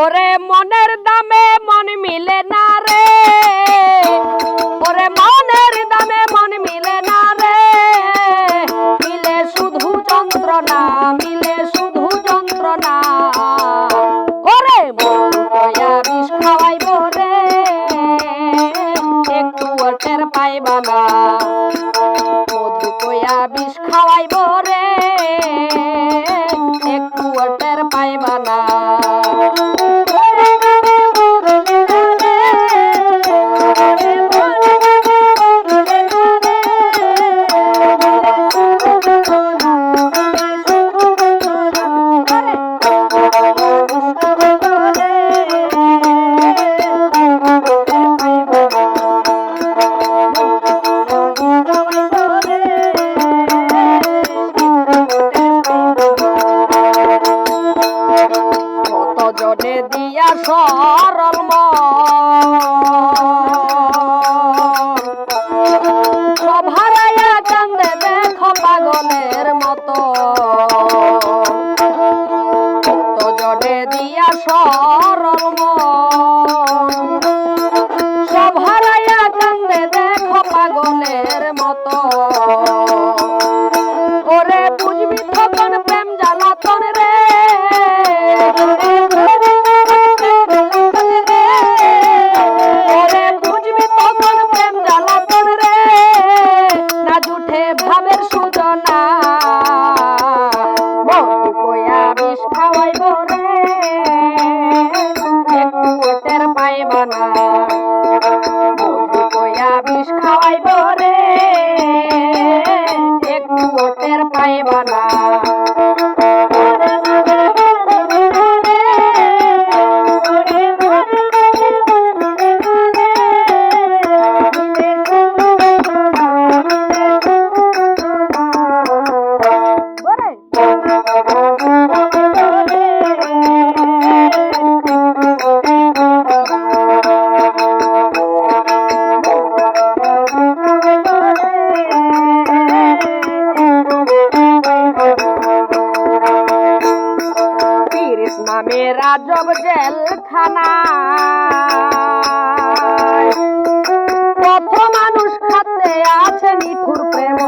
ওরে মনের দামে মন মিলে না রে। ওরে মনের দামে মন মিলে না রে। মিলে শুধু যন্ত্রণা, মিলে শুধু যন্ত্রণা। ওরে ময়া বিষ খাওয়াইব রে। একটু টের পাইবা না। মধু কয়া বিষ খাওয়াইব সরল সভারায়া কান্দে দেখো পাগলের মতো। টের পাইব আজব জেলখানা কত মানুষ খাতে আছে নিঠুর প্রেম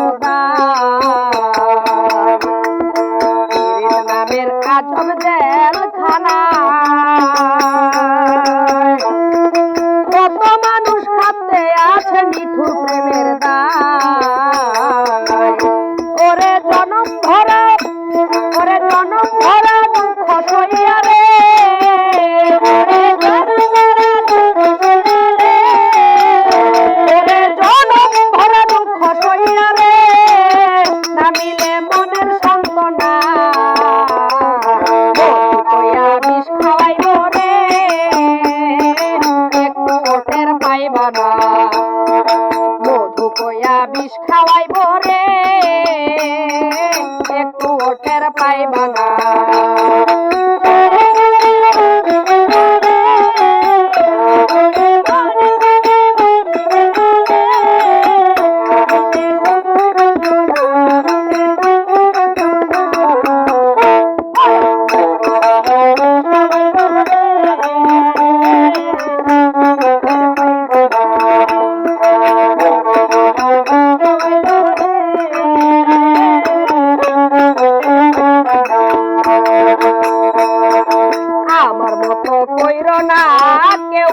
নামের আজব কত মানুষ খাতে আছে নিঠুর প্রেমের দায় ওরে জনম ভরা ওরে জনম ভরা Baba.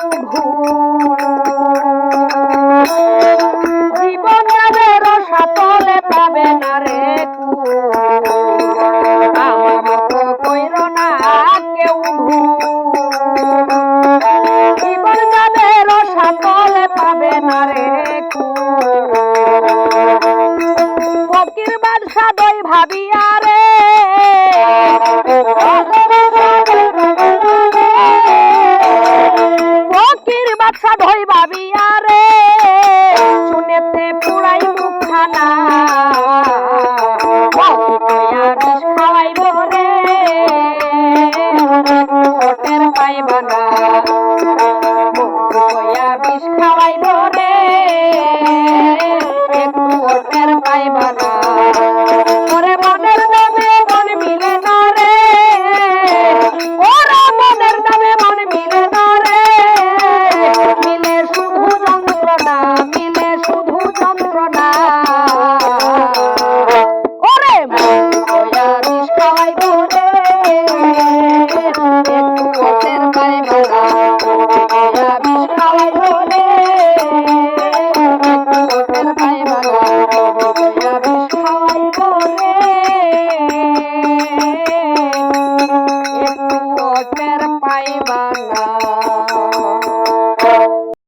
प्रभु